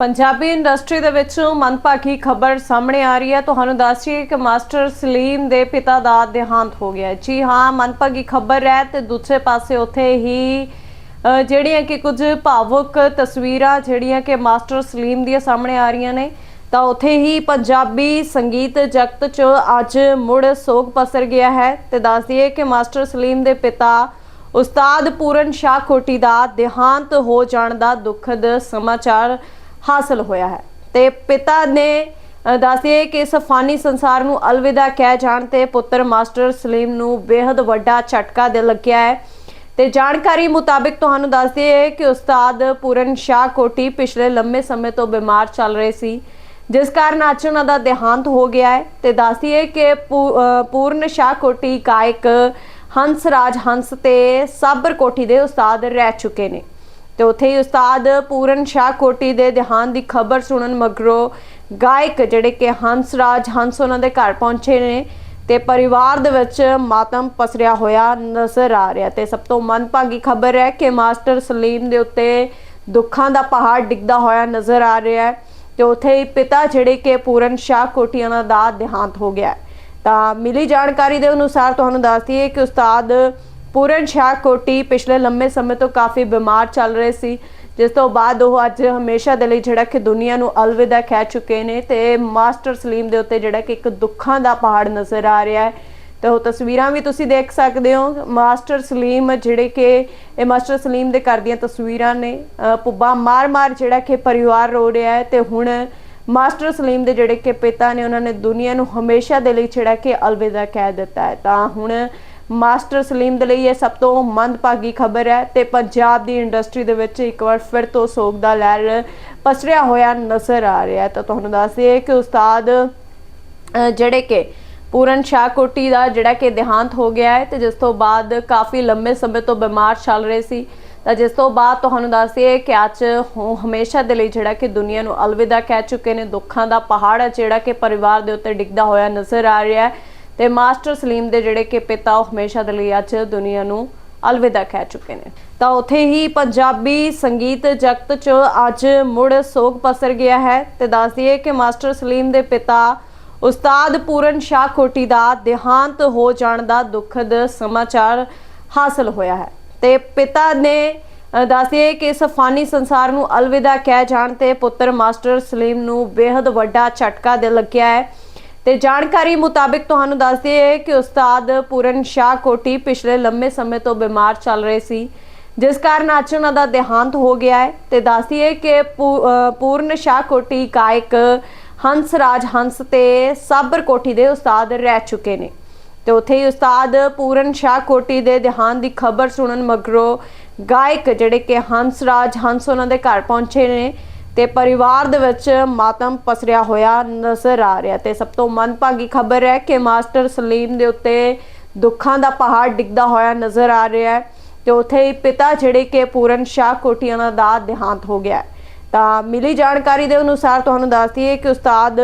Punjabi industry ਦੇ ਵਿੱਚ ਮੰਦਭਾਗੀ ਖਬਰ ਸਾਹਮਣੇ ਆ ਰਹੀ ਹੈ। ਤੁਹਾਨੂੰ ਦੱਸ ਦੱਸੀਏ ਕਿ ਮਾਸਟਰ ਸਲੀਮ ਦੇ ਪਿਤਾ ਦਾ ਦੇਹਾਂਤ ਹੋ ਗਿਆ ਜੀ ਹਾਂ ਮੰਦਭਾਗੀ ਖਬਰ ਹੈ ਤੇ ਦੂਸਰੇ ਪਾਸੇ ਉੱਥੇ ਹੀ ਜਿਹੜੀਆਂ ਕਿ ਕੁਝ ਭਾਵੁਕ ਤਸਵੀਰਾਂ ਜਿਹੜੀਆਂ ਕਿ ਮਾਸਟਰ ਸਲੀਮ ਦੀਆਂ ਸਾਹਮਣੇ ਆ ਰਹੀਆਂ ਨੇ, ਤਾਂ ਉੱਥੇ ਹੀ ਪੰਜਾਬੀ ਸੰਗੀਤ ਜਗਤ 'ਚ ਅੱਜ ਮੁੜ ਸੋਗ ਪਸਰ ਗਿਆ ਹੈ ਤੇ ਦੱਸ ਦਈਏ ਕਿ ਮਾਸਟਰ ਸਲੀਮ ਦੇ ਪਿਤਾ ਉਸਤਾਦ ਪੂਰਨ ਸ਼ਾਹ ਕੋਟੀ ਦਾ ਦੇਹਾਂਤ ਹੋ ਜਾਣ ਦਾ ਦੁਖਦ ਸਮਾਚਾਰ ਹਾਸਲ ਹੋਇਆ ਹੈ। ਤੇ ਪਿਤਾ ਨੇ ਅ, ਕਿ ਇਸ ਫਾਨੀ ਸੰਸਾਰ ਨੂੰ ਅਲਵਿਦਾ ਕਹਿ ਜਾਣ ਤੇ ਪੁੱਤਰ ਮਾਸਟਰ ਸਲੀਮ ਨੂੰ ਬੇहद ਵੱਡਾ ਝਟਕਾ ਦੇ ਲੱਗਿਆ ਹੈ। ਤੇ ਜਾਣਕਾਰੀ ਮੁਤਾਬਿਕ ਤੁਹਾਨੂੰ ਦੱਸ ਦਈਏ ਕਿ ਉਸਤਾਦ ਪੂਰਨ ਸ਼ਾਹ ਕੋਟੀ ਪਿਛਲੇ ਲੰਮੇ ਸਮੇਂ ਤੋਂ ਬਿਮਾਰ ਚੱਲ ਰਹੇ ਸੀ ਜਿਸ ਕਾਰਨ ਅੱਜ ਉਹਨਾਂ ਦਾ ਦੇਹਾਂਤ ਹੋ ਗਿਆ ਹੈ। ਤੇ ਦੱਸ ਦਈਏ ਕਿ ਪੂ- ਪੂਰਨ ਸ਼ਾਹ ਕੋਟੀ ਗਾਇਕ ਹੰਸ ਰਾਜ ਹੰਸ ਤੇ ਸਾਬਰ ਕੋਟੀ ਦੇ ਉਸਤਾਦ ਰਹਿ ਚੁੱਕੇ ਨੇ। ਤੇ ਉੱਥੇ ਹੀ ਉਸਤਾਦ ਪੂਰਨ ਸ਼ਾਹ ਕੋਟੀ ਦੇ ਦੇਹਾਂਤ ਦੀ ਖਬਰ ਸੁਣਨ ਮਗਰੋਂ ਗਾਇਕ ਜਿਹੜੇ ਕਿ ਹੰਸ ਰਾਜ ਹੰਸ ਉਹਨਾਂ ਦੇ ਘਰ ਪਹੁੰਚੇ ਨੇ ਤੇ ਪਰਿਵਾਰ ਦੇ ਵਿੱਚ ਮਾਤਮ ਪਸਰਿਆ ਹੋਇਆ ਨਜ਼ਰ ਆ ਰਿਹਾ ਤੇ ਸਭ ਤੋਂ ਮੰਦਭਾਗੀ ਖਬਰ ਹੈ ਕਿ ਮਾਸਟਰ ਸਲੀਮ ਦੇ ਉੱਤੇ ਦੁੱਖਾਂ ਦਾ ਪਹਾੜ ਡਿੱਗਦਾ ਹੋਇਆ ਨਜ਼ਰ ਆ ਰਿਹਾ ਹੈ ਤੇ ਉੱਥੇ ਹੀ ਪਿਤਾ ਜਿਹੜੇ ਕਿ ਪੂਰਨ ਸ਼ਾਹ ਕੋਟੀ ਉਹਨਾਂ ਦਾ ਦੇਹਾਂਤ ਹੋ ਗਿਆ ਤਾਂ ਮਿਲੀ ਜਾਣਕਾਰੀ ਦੇ ਅਨੁਸਾਰ ਤੁਹਾਨੂੰ ਦੱਸ ਦਈਏ ਕਿ ਉਸਤਾਦ ਪੂਰਨ ਸ਼ਾਹ ਕੋਟੀ ਪਿਛਲੇ ਲੰਮੇ ਸਮੇਂ ਤੋਂ ਕਾਫੀ ਬਿਮਾਰ ਚੱਲ ਰਹੇ ਸੀ। ਜਿਸ ਤੋਂ ਬਾਅਦ ਉਹ ਅੱਜ ਹਮੇਸ਼ਾ ਦੇ ਲਈ ਜਿਹੜਾ ਕਿ ਦੁਨੀਆ ਨੂੰ ਅਲਵਿਦਾ ਕਹਿ ਚੁੱਕੇ ਨੇ ਤੇ ਮਾਸਟਰ ਸਲੀਮ ਦੇ ਉੱਤੇ ਜਿਹੜਾ ਕਿ ਇੱਕ ਦੁੱਖਾਂ ਦਾ ਪਹਾੜ ਨਜ਼ਰ ਆ ਰਿਹਾ ਹੈ। ਤੇ ਉਹ ਤਸਵੀਰਾਂ ਵੀ ਤੁਸੀਂ ਦੇਖ ਸਕਦੇ ਹੋ। ਮਾਸਟਰ ਸਲੀਮ ਜਿਹੜੇ ਕਿ ਇਹ ਮਾਸਟਰ ਸਲੀਮ ਦੇ ਘਰ ਦੀਆਂ ਤਸਵੀਰਾਂ ਨੇ। ਪੁੱਬਾ ਮਾਰ-ਮਾਰ ਜਿਹੜਾ ਕਿ ਪਰਿਵਾਰ ਰੋ ਰਿਹਾ ਹੈ ਤੇ ਹੁਣ ਮਾਸਟਰ ਸਲੀਮ ਦੇ ਜਿਹੜੇ ਕਿ ਪਿਤਾ ਨੇ ਉਹਨਾਂ ਨੇ ਦੁਨੀਆ ਨੂੰ ਹਮੇਸ਼ਾ ਦੇ ਲਈ ਜਿਹੜਾ ਕਿ ਅਲਵਿਦਾ ਕਹਿ ਦਿੱਤਾ ਹੈ। ਤਾਂ ਹੁਣ ਮਾਸਟਰ ਸਲੀਮ ਦੇ ਲਈ ਇਹ ਸਭ ਤੋਂ ਮੰਦਭਾਗੀ ਖਬਰ ਹੈ ਤੇ ਪੰਜਾਬ ਦੀ ਇੰਡਸਟਰੀ ਦੇ ਵਿੱਚ ਇੱਕ ਵਾਰ ਫਿਰ ਤੋਂ ਸੋਗ ਦਾ ਲਹਿਰ ਪਸਰਿਆ ਹੋਇਆ ਨਜ਼ਰ ਆ ਰਿਹਾ ਹੈ। ਤਾਂ ਤੁਹਾਨੂੰ ਦੱਸ ਦਈਏ ਕਿ ਉਸਤਾਦ ਜਿਹੜੇ ਕਿ ਪੂਰਨ ਸ਼ਾਹ ਕੋਟੀ ਦਾ ਜਿਹੜਾ ਕਿ ਦੇਹਾਂਤ ਹੋ ਗਿਆ ਹੈ ਤੇ ਜਿਸ ਤੋਂ ਬਾਅਦ ਕਾਫੀ ਲੰਮੇ ਸਮੇਂ ਤੋਂ ਬਿਮਾਰ ਚੱਲ ਰਹੇ ਸੀ। ਤਾਂ ਜਿਸ ਤੋਂ ਬਾਅਦ ਤੁਹਾਨੂੰ ਦੱਸ ਕਿ ਅੱਜ ਹਮੇਸ਼ਾ ਦੇ ਲਈ ਜਿਹੜਾ ਕਿ ਦੁਨੀਆ ਨੂੰ ਅਲਵਿਦਾ ਕਹਿ ਚੁੱਕੇ ਨੇ, ਦੁੱਖਾਂ ਦਾ ਪਹਾੜ ਹੈ ਜਿਹੜਾ ਕਿ ਪਰਿਵਾਰ ਦੇ ਉੱਤੇ ਡਿੱਗਦਾ ਹੋਇਆ ਨਜ਼ਰ ਆ ਰਿਹਾ ਹੈ। ਤੇ ਮਾਸਟਰ ਸਲੀਮ ਦੇ ਜਿਹੜੇ ਕਿ ਪਿਤਾ ਉਹ ਹਮੇਸ਼ਾ ਦੇ ਲਈ ਅੱਜ ਦੁਨੀਆ ਨੂੰ ਅਲਵਿਦਾ ਕਹਿ ਚੁੱਕੇ ਨੇ। ਤਾਂ ਉੱਥੇ ਹੀ ਪੰਜਾਬੀ ਸੰਗੀਤ ਜਗਤ 'ਚ ਅੱਜ ਮੁੜ ਸੋਗ ਪਸਰ ਗਿਆ ਹੈ ਤੇ ਦੱਸ ਦਈਏ ਕਿ ਮਾਸਟਰ ਸਲੀਮ ਦੇ ਪਿਤਾ ਉਸਤਾਦ ਪੂਰਨ ਸ਼ਾਹ ਕੋਟੀ ਦਾ ਦੇਹਾਂਤ ਹੋ ਜਾਣ ਦਾ ਦੁਖਦ ਸਮਾਚਾਰ ਹਾਸਲ ਹੋਇਆ ਹੈ। ਤੇ ਪਿਤਾ ਨੇ ਅ, ਕਿ ਇਸ ਫਾਨੀ ਸੰਸਾਰ ਨੂੰ ਅਲਵਿਦਾ ਕਹਿ ਜਾਣ ਤੇ ਪੁੱਤਰ ਮਾਸਟਰ ਸਲੀਮ ਨੂੰ ਬੇहद ਵੱਡਾ ਝਟਕਾ ਦੇ ਲੱਗਿਆ ਹੈ। ਤੇ ਜਾਣਕਾਰੀ ਮੁਤਾਬਿਕ ਤੁਹਾਨੂੰ ਦੱਸ ਦਈਏ ਕਿ ਉਸਤਾਦ ਪੂਰਨ ਸ਼ਾਹ ਕੋਟੀ ਪਿਛਲੇ ਲੰਮੇ ਸਮੇਂ ਤੋਂ ਬਿਮਾਰ ਚੱਲ ਰਹੇ ਸੀ, ਜਿਸ ਕਾਰਨ ਅੱਜ ਉਹਨਾਂ ਦਾ ਦੇਹਾਂਤ ਹੋ ਗਿਆ ਹੈ। ਤੇ ਦੱਸ ਦਈਏ ਕਿ ਪੂ- ਪੂਰਨ ਸ਼ਾਹ ਕੋਟੀ ਗਾਇਕ ਹੰਸ ਰਾਜ ਹੰਸ ਤੇ ਸਾਬਰ ਕੋਟੀ ਦੇ ਉਸਤਾਦ ਰਹਿ ਚੁੱਕੇ ਨੇ। ਤੇ ਉੱਥੇ ਹੀ ਉਸਤਾਦ ਪੂਰਨ ਸ਼ਾਹ ਕੋਟੀ ਦੇ ਦੇਹਾਂਤ ਦੀ ਖਬਰ ਸੁਣਨ ਮਗਰੋਂ ਗਾਇਕ ਜਿਹੜੇ ਕਿ ਹੰਸ ਰਾਜ ਹੰਸ ਉਹਨਾਂ ਦੇ ਘਰ ਪਹੁੰਚੇ ਨੇ ਤੇ ਪਰਿਵਾਰ ਦੇ ਵਿੱਚ ਮਾਤਮ ਪਸਰਿਆ ਹੋਇਆ ਨਜ਼ਰ ਆ ਰਿਹਾ ਤੇ ਸਭ ਤੋਂ ਮੰਦਭਾਗੀ ਖਬਰ ਹੈ ਕਿ ਮਾਸਟਰ ਸਲੀਮ ਦੇ ਉੱਤੇ ਦੁੱਖਾਂ ਦਾ ਪਹਾੜ ਡਿੱਗਦਾ ਹੋਇਆ ਨਜ਼ਰ ਆ ਰਿਹਾ ਹੈ ਤੇ ਉੱਥੇ ਹੀ ਪਿਤਾ ਜਿਹੜੇ ਕਿ ਪੂਰਨ ਸ਼ਾਹ ਕੋਟੀ ਦਾ ਦੇਹਾਂਤ ਹੋ ਗਿਆ ਤਾਂ ਮਿਲੀ ਜਾਣਕਾਰੀ ਦੇ ਅਨੁਸਾਰ ਤੁਹਾਨੂੰ ਦੱਸਦੀ ਦਈਏ ਕਿ ਉਸਤਾਦ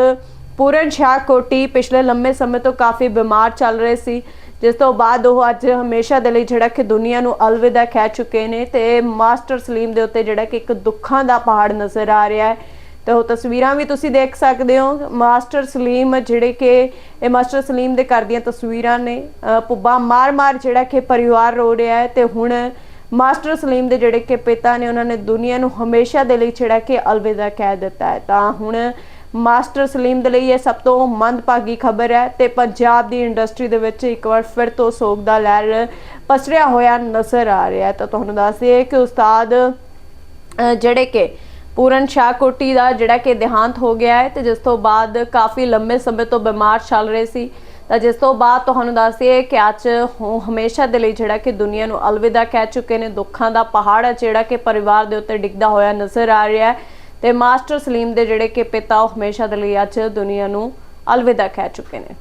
ਪੂਰਨ ਸ਼ਾਹ ਕੋਟੀ ਪਿਛਲੇ ਲੰਮੇ ਸਮੇਂ ਤੋਂ ਕਾਫੀ ਬਿਮਾਰ ਚੱਲ ਰਹੇ ਸੀ। ਜਿਸ ਤੋਂ ਬਾਅਦ ਉਹ ਅੱਜ ਹਮੇਸ਼ਾ ਦੇ ਲਈ ਜਿਹੜਾ ਕਿ ਦੁਨੀਆ ਨੂੰ ਅਲਵਿਦਾ ਕਹਿ ਚੁੱਕੇ ਨੇ ਤੇ ਮਾਸਟਰ ਸਲੀਮ ਦੇ ਉੱਤੇ ਜਿਹੜਾ ਕਿ ਇੱਕ ਦੁੱਖਾਂ ਦਾ ਪਹਾੜ ਨਜ਼ਰ ਆ ਰਿਹਾ ਹੈ। ਤੇ ਉਹ ਤਸਵੀਰਾਂ ਵੀ ਤੁਸੀਂ ਦੇਖ ਸਕਦੇ ਹੋ। ਮਾਸਟਰ ਸਲੀਮ ਜਿਹੜੇ ਕਿ ਇਹ ਮਾਸਟਰ ਸਲੀਮ ਦੇ ਘਰ ਦੀਆਂ ਤਸਵੀਰਾਂ ਨੇ। ਅ, ਪੁੱਬਾ ਮਾਰ-ਮਾਰ ਜਿਹੜਾ ਕਿ ਪਰਿਵਾਰ ਰੋ ਰਿਹਾ ਹੈ ਤੇ ਹੁਣ ਮਾਸਟਰ ਸਲੀਮ ਦੇ ਜਿਹੜੇ ਕਿ ਪਿਤਾ ਨੇ ਉਹਨਾਂ ਨੇ ਦੁਨੀਆ ਨੂੰ ਹਮੇਸ਼ਾ ਦੇ ਲਈ ਜਿਹੜਾ ਕਿ ਅਲਵਿਦਾ ਕਹਿ ਦਿੱਤਾ ਹੈ। ਤਾਂ ਹੁਣ ਮਾਸਟਰ ਸਲੀਮ ਦੇ ਲਈ ਇਹ ਸਭ ਤੋਂ ਮੰਦਭਾਗੀ ਖਬਰ ਹੈ ਤੇ ਪੰਜਾਬ ਦੀ ਇੰਡਸਟਰੀ ਦੇ ਵਿੱਚ ਇੱਕ ਵਾਰ ਫਿਰ ਤੋਂ ਸੋਗ ਦਾ ਲਹਿਰ ਪਸਰਿਆ ਹੋਇਆ ਨਜ਼ਰ ਆ ਰਿਹਾ ਹੈ। ਤਾਂ ਤੁਹਾਨੂੰ ਦੱਸ ਦਈਏ ਕਿ ਉਸਤਾਦ ਜਿਹੜੇ ਕਿ ਪੂਰਨ ਸ਼ਾਹ ਕੋਟੀ ਦਾ ਜਿਹੜਾ ਕਿ ਦੇਹਾਂਤ ਹੋ ਗਿਆ ਹੈ ਤੇ ਜਿਸ ਤੋਂ ਬਾਅਦ ਕਾਫੀ ਲੰਮੇ ਸਮੇਂ ਤੋਂ ਬਿਮਾਰ ਚੱਲ ਰਹੇ ਸੀ। ਤਾਂ ਜਿਸ ਤੋਂ ਬਾਅਦ ਤੁਹਾਨੂੰ ਦੱਸ ਦਈਏ ਕਿ ਅੱਜ ਹਮੇਸ਼ਾ ਦੇ ਲਈ ਜਿਹੜਾ ਕਿ ਦੁਨੀਆ ਨੂੰ ਅਲਵਿਦਾ ਕਹਿ ਚੁੱਕੇ ਨੇ, ਦੁੱਖਾਂ ਦਾ ਪਹਾੜ ਹੈ ਜਿਹੜਾ ਕਿ ਪਰਿਵਾਰ ਦੇ ਉੱਤੇ ਡਿੱਗਦਾ ਹੋਇਆ ਨਜ਼ਰ ਆ ਰਿਹਾ ਹੈ। ਤੇ ਮਾਸਟਰ ਸਲੀਮ ਦੇ ਜਿਹੜੇ ਕਿ ਪਿਤਾ ਉਹ ਹਮੇਸ਼ਾ ਦੇ ਲਈ ਅੱਜ ਦੁਨੀਆ ਨੂੰ ਅਲਵਿਦਾ ਕਹਿ ਚੁੱਕੇ ਨੇ।